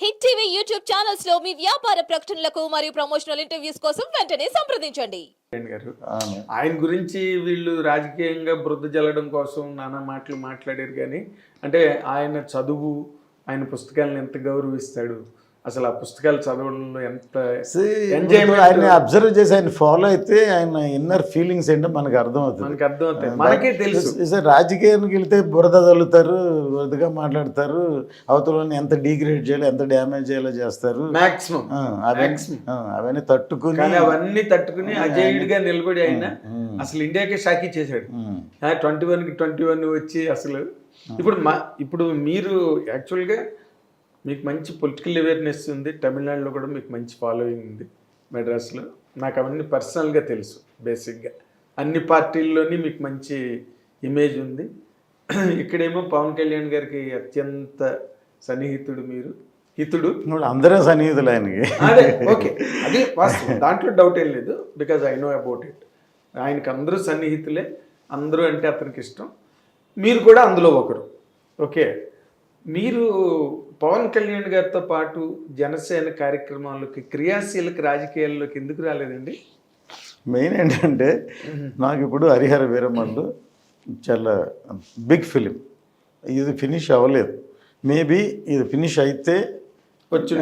Hit TV YouTube ఛానల్స్లో మీ వ్యాపార ప్రకటనలకు మరియు ప్రమోషనల్ ఇంటర్వ్యూస్ కోసం వెంటనే సంప్రదించండి గారు. ఆయన గురించి వీళ్ళు రాజకీయంగా బురద జల్లడం కోసం నానా మాటలు మాట్లాడారు కానీ అంటే ఆయన చదువు ఆయన పుస్తకాలను ఎంత గౌరవిస్తాడు అసలు ఆ పుస్తకాలు చదవడంలో ఎంత. ఆయన అబ్జర్వ్ చేసి ఆయన ఫాలో అయితే ఆయన ఇన్నర్ ఫీలింగ్స్ ఏంటో మనకు అర్థమవుతుంది. మనకి అర్థమవుతాయి. మనకే తెలుసు. రాజకీయానికి వెళ్తే బురద చల్లుతారు బురదగా మాట్లాడతారు అవతలని ఎంత డీగ్రేడ్ చేయాలి ఎంత డ్యామేజ్ చేయాలో చేస్తారు. మాక్సిమం ఆ, అవన్నీ అవన్నీ తట్టుకుని కానీ అవన్నీ తట్టుకుని అజేయుడిగా నిలబడి ఆయన అసలు ఇండియాకే షాకీ చేశాడు ట్వంటీ వన్కి ట్వంటీ వన్ వచ్చి అసలు ఇప్పుడు మా ఇప్పుడు మీరు యాక్చువల్గా మీకు మంచి పొలిటికల్ అవేర్నెస్ ఉంది తమిళనాడులో కూడా మీకు మంచి ఫాలోయింగ్ ఉంది మెడ్రాస్లో నాకు అవన్నీ పర్సనల్గా తెలుసు బేసిక్గా అన్ని పార్టీల్లోని మీకు మంచి ఇమేజ్ ఉంది. ఇక్కడేమో పవన్ కళ్యాణ్ గారికి అత్యంత సన్నిహితుడు మీరు. హితుడు? అందరూ సన్నిహితులు ఆయనకి అదే ఓకే. అది వాస్తవం. దాంట్లో డౌట్ ఏం లేదు because I know about it ఆయనకి అందరూ సన్నిహితులే అందరూ అంటే అతనికి ఇష్టం. మీరు కూడా అందులో ఒకరు ఓకే. మీరు పవన్ కళ్యాణ్ గారితో పాటు జనసేన కార్యక్రమాలకి క్రియాశీలక రాజకీయాల్లోకి ఎందుకు రాలేదండి? మెయిన్ ఏంటంటే నాకు ఇప్పుడు హరిహర వీరమల్లు చాలా బిగ్ ఫిలిం. ఇది ఫినిష్ అవ్వలేదు. మేబీ ఇది ఫినిష్ అయితే వచ్చి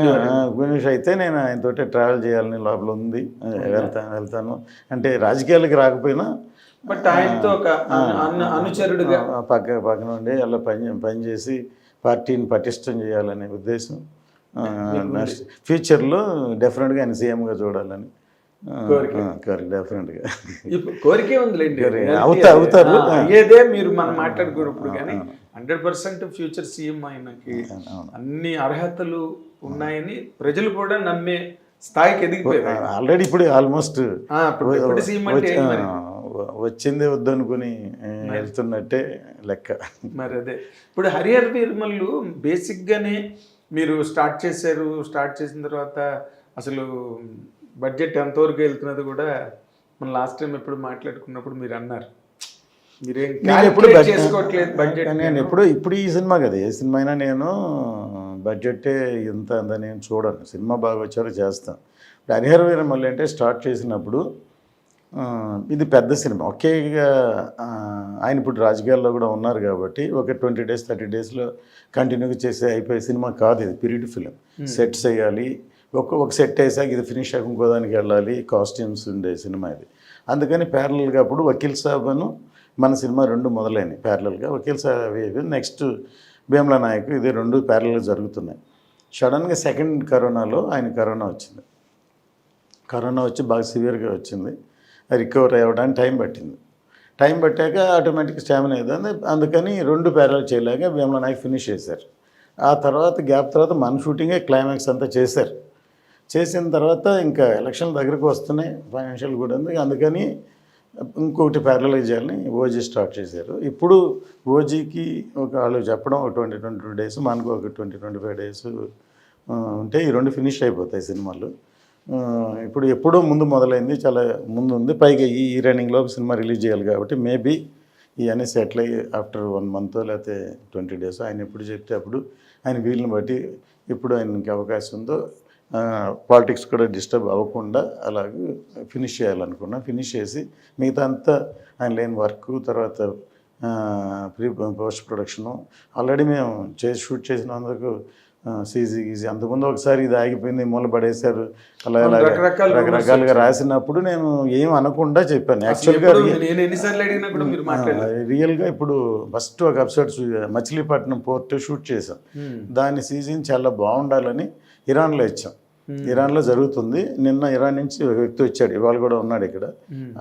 ఫినిష్ అయితే నేను ఆయనతోటి ట్రావెల్ చేయాలని లోపల ఉంది. వెళ్తాను వెళ్తాను. అంటే రాజకీయాలకు రాకపోయినా బట్ ఆయనతో ఒక అను- అను- అనుచరుడుగా పక్క పక్కన ఉండి అలా పని పనిచేసి పార్టీని పటిష్టం చేయాలనే ఉద్దేశం నెక్స్ట్ ఫ్యూచర్లో డెఫినెట్గా ఆయన సీఎంగా చూడాలని కోరిక. డెఫినెట్గా కోరికే ఉందిలేండి అవుతా-. అవుతారు. అయ్యేదే మీరు మనం మాట్లాడుకున్నప్పుడు కానీ హండ్రెడ్ పర్సెంట్ ఫ్యూచర్ సీఎం ఆయనకి. అన్ని అర్హతలు ఉన్నాయని ప్రజలు కూడా నమ్మే స్థాయికి ఎదిగిపోయారు. ఆల్రెడీ ఇప్పుడు ఆల్మోస్ట్ సీఎం అంటే? వచ్చిందే వద్దనుకుని వెళ్తున్నట్టే లెక్క. మరి అదే. ఇప్పుడు హరిహర వీరమల్లు బేసిక్గానే మీరు స్టార్ట్ చేశారు. స్టార్ట్ చేసిన తర్వాత అసలు బడ్జెట్ ఎంతవరకు వెళ్తున్నది కూడా మన లాస్ట్ టైం ఎప్పుడు మాట్లాడుకున్నప్పుడు మీరు అన్నారు. మీరేం నేను ఎప్పుడు calculate బడ్జెట్- చేసుకోవట్లేదు బడ్జెట్ నేను ఎప్పుడు ఇప్పుడు ఈ సినిమా కదా ఏ సినిమా అయినా నేను బడ్జెటే ఇంత అంత నేను చూడను. సినిమా బాగా వచ్చారో చేస్తాను. ఇప్పుడు హరిహర వీరమల్లి అంటే స్టార్ట్ చేసినప్పుడు ఇది పెద్ద సినిమా. ఒకేగా ఆ, ఆయన ఇప్పుడు రాజకీయాల్లో కూడా ఉన్నారు కాబట్టి ఒక ట్వంటీ డేస్ థర్టీ డేస్లో కంటిన్యూగా చేసే అయిపోయే సినిమా కాదు ఇది పీరియడ్ ఫిలిం. సెట్స్ వేయాలి. ఒక ఒక సెట్ వేసాక ఇది ఫినిష్ అయ్యాక ఇంకో దానికి వెళ్ళాలి. కాస్ట్యూమ్స్ ఉండే సినిమా ఇది. అందుకని ప్యారలల్గా అప్పుడు వకీల్ సాబ్ అను మన సినిమా రెండు మొదలైనవి ప్యారలల్గా వకీల్ సాబ్ నెక్స్ట్ భీమలా నాయక్ ఇది రెండు ప్యారలల్గా జరుగుతున్నాయి. సడన్గా సెకండ్ కరోనాలో ఆయన కరోనా వచ్చింది. కరోనా వచ్చి బాగా సివియర్గా వచ్చింది. రికవర్ అవ్వడానికి టైం పట్టింది. టైం పట్టాక ఆటోమేటిక్ స్టామినా ఏదంది అందుకని రెండు పేరాలు చేయలేక భీమలా నాయక్ ఫినిష్ చేశారు. ఆ తర్వాత గ్యాప్ తర్వాత మన షూటింగే క్లైమాక్స్ అంతా చేశారు. చేసిన తర్వాత ఇంకా ఎలక్షన్ దగ్గరకు వస్తున్నాయి. ఫైనాన్షియల్ కూడా ఉంది. అందుకని ఇంకొకటి ప్యారలైజ్ చేయాలని ఓజీ స్టార్ట్ చేశారు. ఇప్పుడు ఓజీకి ఒక వాళ్ళు చెప్పడం ఒక ట్వంటీ ట్వంటీ టూ డేస్ మనకు ఒక ట్వంటీ ట్వంటీ ఫైవ్ డేస్ ఉంటే ఈ రెండు ఫినిష్ అయిపోతాయి సినిమాలు. ఇప్పుడు ఎప్పుడో ముందు మొదలైంది చాలా ముందు ఉంది పైగా ఈ ఈ రన్నింగ్లో సినిమా రిలీజ్ చేయాలి కాబట్టి మేబీ ఇవన్నీ సెటిల్ అయ్యి ఆఫ్టర్ వన్ మంత్ లేకపోతే ట్వంటీ డేస్ ఆయన ఎప్పుడు చెప్తే అప్పుడు ఆయన వీలుని బట్టి ఎప్పుడు ఆయనకి అవకాశం ఉందో పాలిటిక్స్ కూడా డిస్టర్బ్ అవ్వకుండా అలాగే ఫినిష్ చేయాలనుకున్నా ఫినిష్ చేసి మిగతా అంతా ఆయన లేని వర్క్ తర్వాత ప్రీ పోస్ట్ ప్రొడక్షను ఆల్రెడీ మేము చేసి షూట్ చేసినందుకు సీజీ గీజీ అంతకుముందు ఒకసారి ఇది ఆగిపోయింది మూల పడేశారు. అలా రకరకాలుగా రాసినప్పుడు నేను ఏం అనకుండా చెప్పాను. యాక్చువల్గా రియల్గా ఇప్పుడు ఫస్ట్ ఒక ఎపిసోడ్ మచిలీపట్నం పోర్ట్ షూట్ చేసాం దాని సీజన్ చాలా బాగుండాలని ఇరాన్లో ఇచ్చాం. ఇరాన్లో జరుగుతుంది. నిన్న ఇరాన్ నుంచి ఒక వ్యక్తి వచ్చాడు. ఇవాళ కూడా ఉన్నాడు ఇక్కడ.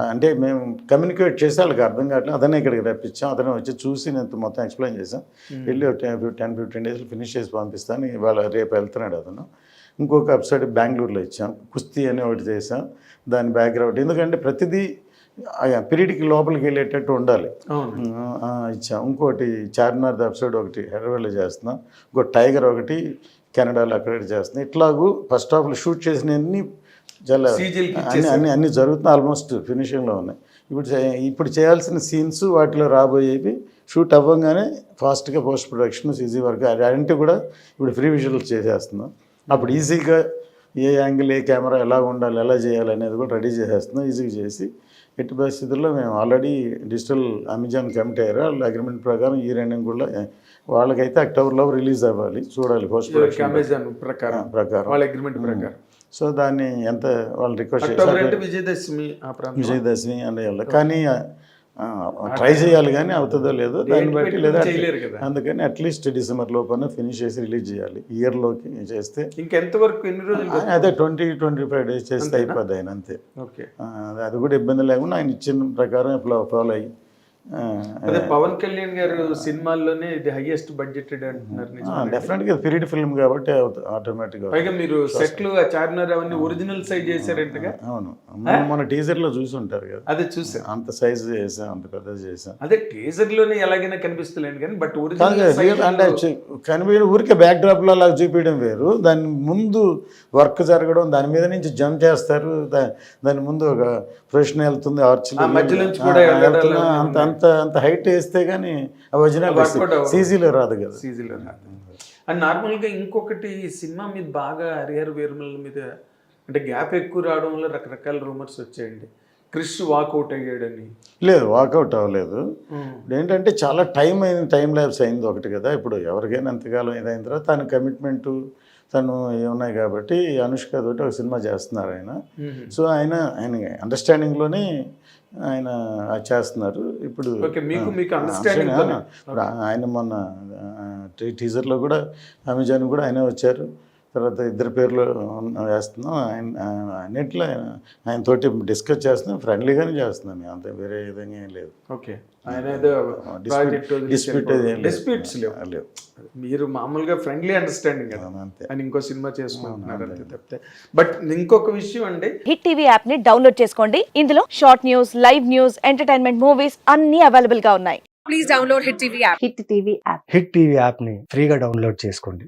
అంటే మేము కమ్యూనికేట్ చేసి వాళ్ళకి అర్థం కావట్లేదు. అతనే ఇక్కడికి రప్పించాం. అతనే వచ్చి చూసి నేను మొత్తం ఎక్స్ప్లెయిన్ చేశాం. వెళ్ళి టెన్ ఫిఫ్టీన్ డేస్లో ఫినిష్ చేసి పంపిస్తాను. ఇవాళ రేపు వెళ్తున్నాడు అతను. ఇంకొక ఎపిసోడ్ బెంగళూరులో ఇచ్చాం. కుస్తీ అని ఒకటి చేసాం దాని బ్యాక్గ్రౌండ్. ఎందుకంటే ప్రతిదీ పీరియడ్కి లోపలికి వెళ్ళేటట్టు ఉండాలి. ఇచ్చాం. ఇంకోటి చార్మినార్ ఎపిసోడ్ ఒకటి హైదరాబాద్లో చేస్తున్నాం. ఇంకో టైగర్ ఒకటి కెనడాలో అక్కడ చేస్తున్నాం ఇట్లాగూ ఫస్ట్ హాఫ్లో షూట్ చేసిన అన్ని చాలా అన్ని అన్ని అన్ని జరుగుతున్నాయి. ఆల్మోస్ట్ ఫినిషింగ్లో ఉన్నాయి. ఇప్పుడు ఇప్పుడు చేయాల్సిన సీన్స్ వాటిలో రాబోయేవి షూట్ అవ్వగానే ఫాస్ట్గా పోస్ట్ ప్రొడక్షన్ సీజీ వర్క్ అలాంటివి కూడా ఇప్పుడు ఫ్రీ విజువల్స్ చేసేస్తున్నాం. అప్పుడు ఈజీగా ఏ యాంగిల్ ఏ కెమెరా ఎలా ఉండాలి ఎలా చేయాలి అనేది కూడా రెడీ చేసేస్తున్నాం. ఈజీగా చేసి ఎట్టి పరిస్థితుల్లో మేము ఆల్రెడీ డిజిటల్ అమెజాన్ కమిట్ అయ్యారు వాళ్ళ అగ్రిమెంట్ ప్రకారం ఈ రెండింగ్ కూడా వాళ్ళకైతే అక్టోబర్లో రిలీజ్ అవ్వాలి. చూడాలి పోస్ట్ అమెజాన్ ప్రకారం. ప్రకారం. వాళ్ళ అగ్రిమెంట్ ప్రకారం. సో దాన్ని ఎంత వాళ్ళు రిక్వెస్ట్ అంటే చేశారు విజయదశమి విజయదశమి అనేవాళ్ళు కానీ ట్రై చేయాలి కానీ అవుతుందో లేదో దాన్ని బట్టి లేదా. అందుకని అట్లీస్ట్ డిసెంబర్ లోపల ఫినిష్ చేసి రిలీజ్ చేయాలి. ఇయర్లోకి చేస్తే ఇంకెంత వరకు ఎన్ని రోజులు అదే ట్వంటీ ట్వంటీ ఫైవ్ డేస్ చేస్తే అయిపోద్ది ఆయన అంతే. అది కూడా ఇబ్బంది లేకుండా ఆయన ఇచ్చిన ప్రకారం ఫాలో అయ్యి అదే పవన్ కళ్యాణ్ గారు సినిమాల్లోనే ఇది హైయెస్ట్ బడ్జెటెడ్ అంటున్నారు నిజమా? డెఫినెట్గా పీరియడ్ ఫిల్మ్ కాబట్టి ఆటోమేటిక్గా పైగా మీరు సెట్లు ఆ చార్మినార్ అవన్నీ ఒరిజినల్ సైజ్ చేశారంటగా? అవును. మన మన టీజర్లో చూసి ఉంటారు కదా. అదే చూసా అంత సైజ్ చేసాం అంత పెద్ద చేసాం అదే టీజర్లోనే ఎలాగైనా కనిపిస్తలేను కానీ బట్ ఒరిజినల్ అంటే కనిపించడం ఊరికే బ్యాక్ డ్రాప్లో అలా చూపించడం వేరు. దాని ముందు వర్క్ జరగడం దాని మీద నుంచి జంప్ చేస్తారు. దాని ముందు ఒక ప్రొఫెషన్ వెళ్తుంది ఆర్చ్ మధ్య నుంచి కూడా అంత అంత అంత హైట్ వేస్తే కానీ ఒరిజినల్. సీజీలో రాదు కదా. సీజీలో అండ్ నార్మల్గా ఇంకొకటి సినిమా మీద బాగా హరిహర వీరమల మీద అంటే గ్యాప్ ఎక్కువ రావడం వల్ల రకరకాల రూమర్స్ వచ్చాయండి. క్రిష్ వాకౌట్ అయ్యాడని. లేదు వాకౌట్ అవ్వలేదు. ఇప్పుడు ఏంటంటే చాలా టైం అయింది టైం ల్యాబ్స్ అయింది ఒకటి కదా. ఇప్పుడు ఎవరికైనా ఎంతకాలం ఇదైన తర్వాత తన కమిట్మెంటు తను ఉన్నాయి కాబట్టి అనుష్క తోటి ఒక సినిమా చేస్తున్నారు ఆయన. సో ఆయన ఆయన అండర్స్టాండింగ్లోనే ఆయన చేస్తున్నారు. ఇప్పుడు ఇప్పుడు ఆయన మొన్న టీజర్లో కూడా అమెజాన్ కూడా ఆయనే వచ్చారు. తర్వాత ఇద్దరు పేర్లు వేస్తున్నాం. ఆయన ఆయన అన్నింటిలో ఆయన ఆయన తోటి డిస్కస్ చేస్తున్నాం ఫ్రెండ్లీగానే చేస్తున్నాం మేము. అంతే వేరే విధంగా ఏం లేదు. ఓకే. డిస్ప్యూట్స్ లేవు. మీరు మామూలుగా ఫ్రెండ్లీ అండర్స్టాండింగ్ కదా. అంతే. అని ఇంకో సినిమా చేసుకుంటున్నారు అంతే తప్పితే. బట్ ఇంకొక విషయం అండి. హిట్ టీవీ యాప్ని డౌన్లోడ్ చేసుకోండి. ఇందులో short news live news entertainment movies అన్ని అవైలబుల్గా ఉన్నాయి. Hit TV app. Hit TV యాప్ని ఫ్రీగా డౌన్లోడ్ చేసుకోండి.